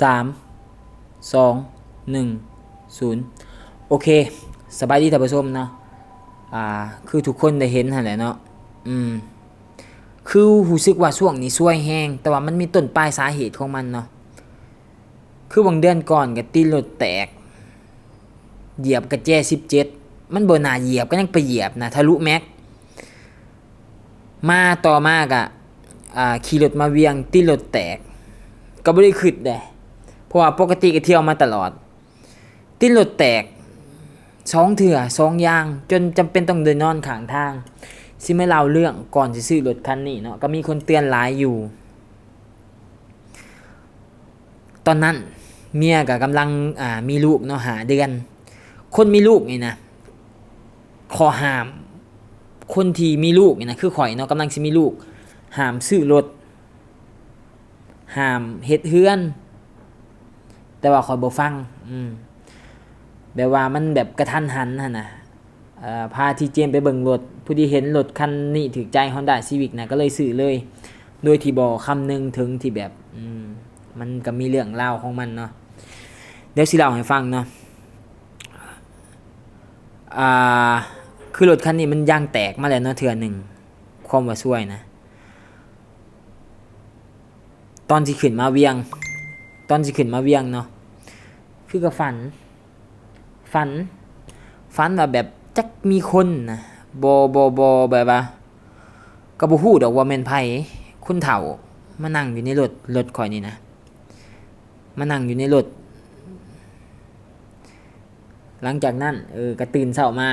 สามสองหนึ่งศูนย์โอเค สบายดีท่านผู้ชมเนาะอ่าคือทุกคนได้เห็นหั่นแหละเนาะอืมคือรู้สึกว่าช่วงนี้ช่วยแห้ง แต่ว่ามันมีต้นปลายสาเหตุของมันเนาะคือบางเดือนก่อนก็ตีรถแตก เหยียบกระแจสิบเจ็ดมันบนนาเหยียบก็ยังไปเหยียบนะทะลุแม็กมาต่อมากอะอ่าขี่รถมาเวียงตีรถแตก ก็ไม่ได้ขึ้นเลยเพราะว่าปกติก็เที่ยวมาตลอดตีรถแตกสองเถื่อสองยาง จนจำเป็นต้องเดินนอนข้างทางซิไม่เล่าเรื่องก่อนจะซื้อรถคันนี้เนาะก็มีคนเตือนหลายอยู่ ตอนนั้นเมียก็กำลังอ่ามีลูกเนาะหาเดือน คนมีลูกนี่นะขอห้าม คนที่มีลูกนี่นะคือข่อยเนาะกำลังสิมีลูกห้ามซื้อรถ ห้ามเฮ็ดเฮือน แต่ว่าข่อยบ่ฟัง อืมแบบว่ามันแบบกระทันหันหั่นน่ะเอ่อพาทีเจมไปเบิ่งรถผู้ที่เห็นรถคันนี้ถูกใจ Honda Civic นะก็เลยซื้อเลย โดยที่บ่คำนึงถึงที่แบบอืมมันก็มีเรื่องเล่าวของมันเนาะเดี๋ยวสิเล่าให้ฟังเนาะอ่าคือรถคันนี้มันยางแตกมาแล้วเนาะเทื่อหนึ่งความว่าช่วยนะ ตอนที่ขึ้นมาเวียง ตอนที่ขึ้นมาเวียงเนาะคือก็ฝัน ฝัน ฝันว่าแบบจักมีคนนะบอบอบอแบบว่าก็บ่ฮู้ดอกว่าแม่นไผคนเฒ่ามานั่งอยู่ในรถรถข่อยนี่นะมานั่งอยู่ในรถหลังจากนั้นเออก็ตื่นเช้ามา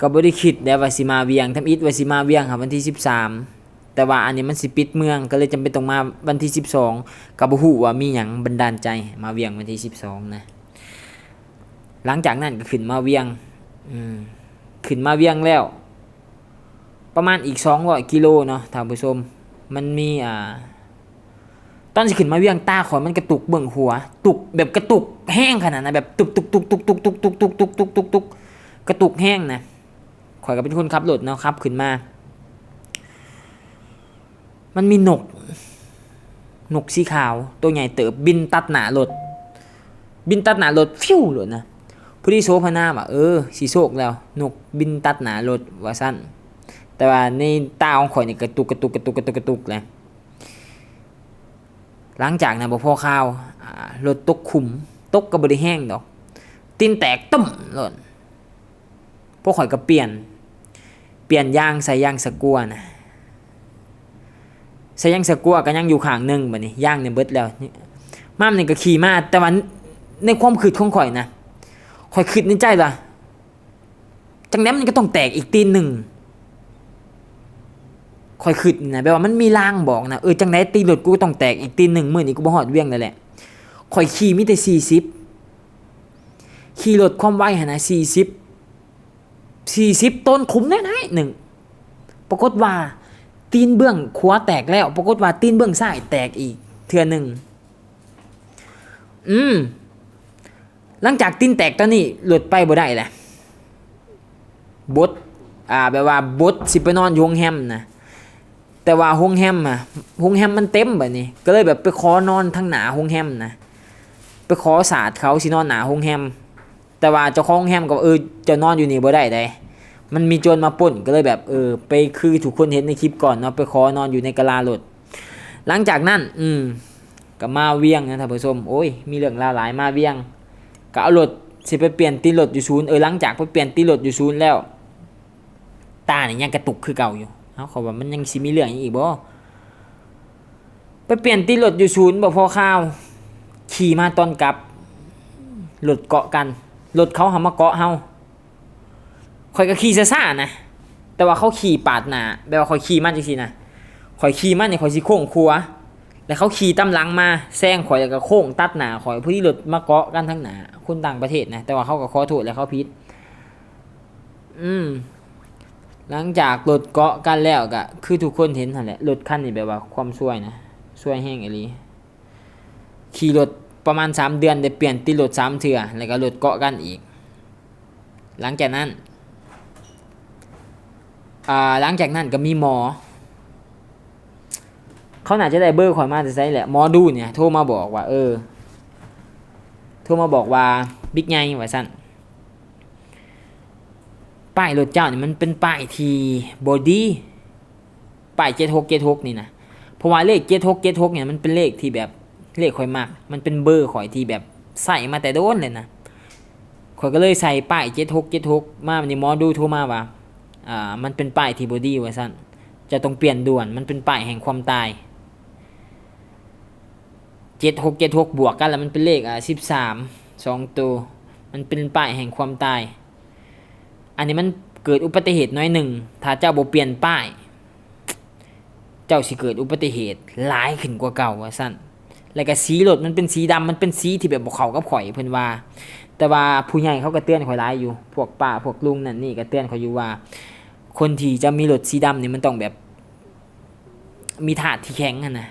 ก็บ่ได้คิดแล้วว่าสิมาเวียงทำอิฐว่าสิมาเวียงครับวันที่13 แต่ว่าอันนี้มันสิปิดเมืองก็เลยจำเป็นต้องมาวันที่ 12ก็บ่ฮู้ว่ามีหยังบันดาลใจมาเวียงวันที่ 12นะหลังจากนั้นก็ขึ้นมาเวียงอืมขึ้นมาเวียงแล้ว ประมาณอีก200กิโลเนาะท่านผู้ชมมันมีอ่าตอนสิขึ้นมาเวียงตาขอยมันกระตุกเบิ่งหัว ตุกแบบกระตุกแห้งขนาดนั้นแบบตุกตุกตุกตุกตุกตุกตุกตุกตุกตุกตุกตุกกระตุกแห้งนะข่อยก็เป็นคนขับรถเนาะขับขึ้นมา มันมีนก นกสีขาว ตัวใหญ่เติบบินตัดหนารถ บินตัดหนารถฟิวเลยนะผู้ที่โซพนาว่าเออสีโชคแล้ว นกบินตัดหนารถว่าสั้น แต่ว่าในตาของข่อยนี่กระตุกกระตุกกระตุกกระตุกกระตุกเลยหลังจากนั้นบ่พอข้าวรถตกขุมตกก็บ่ได้แห้งดอก ตีนแตกตึ้มหล่นพวกข่อยก็เปลี่ยน เปลี่ยนยางใส่ยางสกัวนะ ใส่ยางสกัวก็ยังอยู่ข้างหนึงบัดนี้ย่างเนี่ยเบิดแล้วนี่ม่ามนี่ก็ขี่มาแต่ว่าในความคิดของข่อยนะข่อยคิดในใจว่าจังนั้นมันก็ต้องแตกอีกตีนหนึ่งคอยขึ้นนะแบบว่ามันมีลางบอกนะเออจังไดตีรถกูต้องแตกอีกตีหนึ่งมื่อนี้กูบ่ฮอดเวียงแล้วแหละคอยขี่มีแต่สี่สิบขี่รถความไวหนนะสี่สิบสี่สิบต้นคุ้มแน่ๆหนึ่งปรากฏว่า ตีนเบื้องขวาแตกแล้ว ปรากฏว่าตีนเบื้องซ้ายแตกอีก เทื่อหนึ่งอืม หลังจากตีนแตกตอนนี้หลุดไปบ่ได้แหละบดอ่าแบบว่าบดสิไปนอนอยู่โรงแฮมนะแต่ว่าโฮงแฮมอะโฮงแฮมมันเต็มแบบนี้ก็เลยแบบไปขอนอนทั้งหนาโฮงแฮมนะไปขอศาสาดเขาสินอนหนาโฮงแฮม แต่ว่าเจ้าของโรงแฮมก็เออจะนอนอยู่นี่บ่ได้ได้ มันมีโจรมาปล้นก็เลยแบบเออไปคือทุกคนเห็นในคลิปก่อนเนาะไปขอนอนอยู่ในกะลารถหลังจากนั้น อืมก็มาเวียงนะท่านผู้ชมโอ้ยมีเรื่องราวหลายมาเวียงก็เอารถสิไปเปลี่ยนตีรถอยู่ศูนย์เออหลังจากไปเปลี่ยนตีรถอยู่ศูนย์แล้ว ตาเนี่ยยังกระตุกคือเก่าอยู่เอาเขาว่ามันยังสิมีเรื่องอีกบ่ไปเปลี่ยนตีรถอยู่ศูนย์บ่พอข้าว ขี่มาตอนกลับรถเกาะกันรถเขาหามาเกาะเฮา ข่อยก็ขี่ซ่าๆนะ แต่ว่าเขาขี่ปาดหน้าแบบว่าข่อยขี่มาจังซี่นะข่อยขี่มาเนี่ยข่อยสิโค้งครัว แล้วเขาขี่ตามหลังมาแซงข่อยแล้วก็โค้งตัดหน้าข่อยผู้ที่รถมาเกาะกันทั้งหน้าคนต่างประเทศนะ แต่ว่าเขาก็ขอโทษแล้วเขาผิด อืมหลังจากรถเกาะกันแล้วก็คือทุกคนเห็นหั่นแหละรถคันนี้แบบว่าความช่วยนะช่วยแห้งอลีขี่รถประมาณสามเดือนได้เปลี่ยนติรถสามเทื่อแล้วก็รถเกาะกันอีก หลังจากนั้น หลังจากนั้นก็มีหมอ เขาน่าจะได้เบอร์ข่อยมาแต่ไสแหละหมอดูเนี่ยโทรมาบอกว่า เออโทรมาบอกว่าบิ๊กไงว่าสั่นป้ายรถเจ้านี่มันเป็นป้ายที่บอดี้ป้ายเจ็ดหกเจ็ดหกนี่นะเพราะว่าเลขเจ็ดหกเจ็ดหกเนี่ยมันเป็นเลขที่แบบเลขข่อยมาก มันเป็นเบอร์ข่อยที่แบบใส่มาแต่โดนเลยนะข่อยก็เลยใส่ป้ายเจ็ดหกเจ็ดหกมาวันนี้หมอดูโทรมาว่า อ่ามันเป็นป้ายที่บอดี้ว่าสั่นจะต้องเปลี่ยนด่วนมันเป็นป้ายแห่งความตายเจ็ดหกเจ็ดหกบวกกันแล้วมันเป็นเลขอะสิบสามสองตัวมันเป็นป้ายแห่งความตาย อันนี้มันเกิดอุบัติเหตุน้อยหนึ่งถ้าเจ้าโบเปลี่ยนป้าย เจ้าสิเกิดอุบัติเหตุหลายขึ้นกว่าเก่าว่าสั้นแล้วก็สีรถมันเป็นสีดำมันเป็นสีที่แบบบ่เขากับข่อยเพิ่นว่า แต่ว่าผู้ใหญ่เขาก็เตือนข่อยหลายอยู่ พวกป้าพวกลุงนั่นนี่ก็เตือนข่อยอยู่ว่า คนที่จะมีรถสีดำนี่มันต้องแบบ มีถาดที่แข็งอะนะ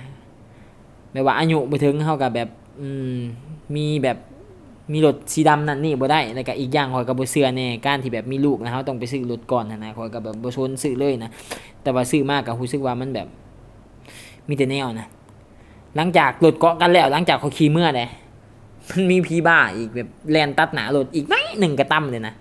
แบบว่าอายุไปถึงเฮากับแบบอืมมีแบบมีรถสีดำนั่นนี่บ่ได้แล้วก็อีกอย่างข่อยก็บ่เชื่อแน่การที่แบบมีลูกนะเฮาต้องไปซื้อรถก่อนนะนะข่อยก็แบบบ่ชนซื้อเลยนะแต่ว่าซื้อมากก็รู้สึกว่ามันแบบ มีแต่แนวนะหลังจากรถเกาะกันแล้ว หลังจากเขาขี่เมื่อใดมันมีพีบ้าอีกแบบแลนตัดหน้ารถอีกไหมหนึ่งกระตั้มเลยนะ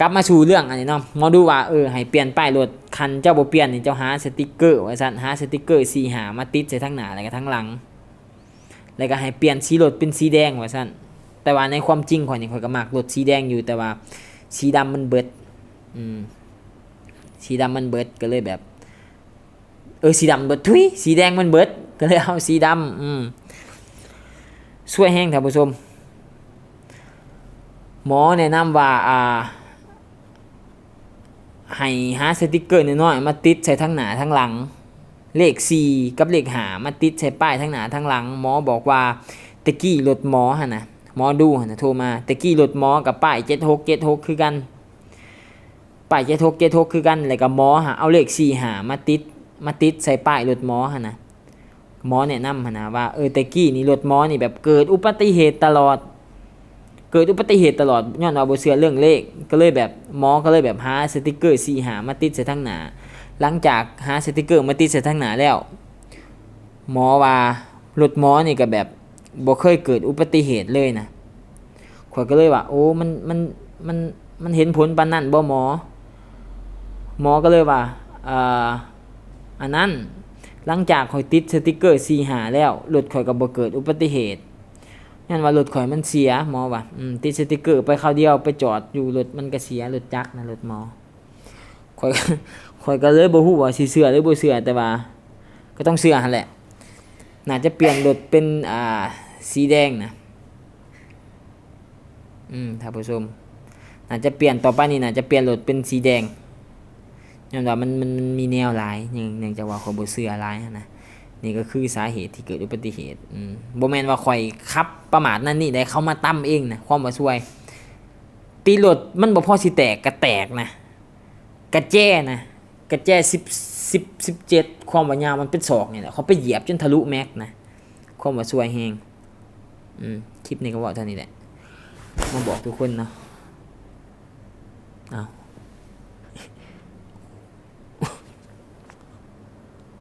กลับมาสู่เรื่องอันนี้เนาะมอดูว่าเออให้เปลี่ยนป้ายรถคันเจ้าบ่เปลี่ยนนี่เจ้าหาสติกเกอร์ไว้ซั่นหาสติกเกอร์สีหามาติดใส่ทั้งหน้าแล้วก็ทั้งหลัง แล้วก็ให้เปลี่ยนสีรถเป็นสีแดงไว้ซั่นแต่ว่าในความจริงข่อยนี่ข่อยก็มักรถสีแดงอยู่แต่ว่าสีดำมันเบิดอืมสีดำมันเบิดก็เลยแบบ เออสีดำเบิดทุยสีแดงมันเบิดก็เลยเอาสีดำอืมช่วยแห้งท่านผู้ชมหมอแนะนำว่าอ่า ให้หาสติกเกอร์น้อยๆมาติดใส่ทั้งหน้าทั้งหลัง เลข 4 กับเลขหามาติดใส่ป้ายทั้งหน้าทั้งหลัง หมอบอกว่าตะกี้รถหมอหั่นะหมอดูหั่นะโทรมาตะกี้รถหมอกับป้าย7676คือกันป้าย7676คือกันแล้วก็หมอหาเอาเลข4หามาติดมาติดใส่ป้ายรถหมอหั่นะหมอแนะนำหั่นน่ะว่าเออตะกี้นี่รถหมอนี่แบบเกิดอุบัติเหตุตลอด เกิดอุบัติเหตุตลอดย้อนเอาบเชื่อเรื่องเลข ก็เลยแบบหมอก็เลยแบบหาสติกเกอร์สีหามาติดใส่ทั้งหนา หลังจากหาสติกเกอร์มาติดใส่ทั้งหนาแล้ว หมอว่ารถหมอนี่ก็แบบบ่เคยเกิดอุบัติเหตุเลยนะข่อยก็เลยว่า โอ้มันมันมันมันเห็นผลปานนั้นบ่หมอ หมอก็เลยว่าอ่าอันนั้นหลังจากข่อยติดสติกเกอร์สีหาแล้วรถข่อยก็บ่เกิดอุบัติเหตุ ยันว่ารถข่อยมันเสียหมอว่าอืมติดสติกเกอร์ไปคราวเดียวไปจอดอยู่รถมันก็เสียรถจักนะรถหมอข่อยข่อยก็เลยบ่ฮู้ว่าสิเชื่อหรือบ่เชื่อแต่ว่า ก็ต้องเชื่อหั่นแหละ น่าจะเปลี่ยนรถเป็นอ่าสีแดงนะอืมท่านผู้ชมน่าจะเปลี่ยนต่อไปนี่น่าจะเปลี่ยนรถเป็นสีแดงย้อนว่ามันมันมันมีแนวหลายเนื่องเนื่องจากว่าข่อยบ่เชื่อหลายนะ นี่ก็คือสาเหตุที่เกิดอุบัติเหตุอืมบ่แมนว่าข่อยขับประมาทนั่นนี่ได้เขามาตั้มเองนะความว่าช่วยตีรถมันบ่พอสิแตกกระแตกนะกระแจนะกระแจสิบสิบสิบเจ็ดความว่ายาวมันเป็นศอกเนี่แหละเขาไปเหยียบจนทะลุแม็กนะความว่าช่วยแฮงอืมคลิปนี้ก็ว่าเท่านี้แหละมาบอกทุกคนเนาะอ้าว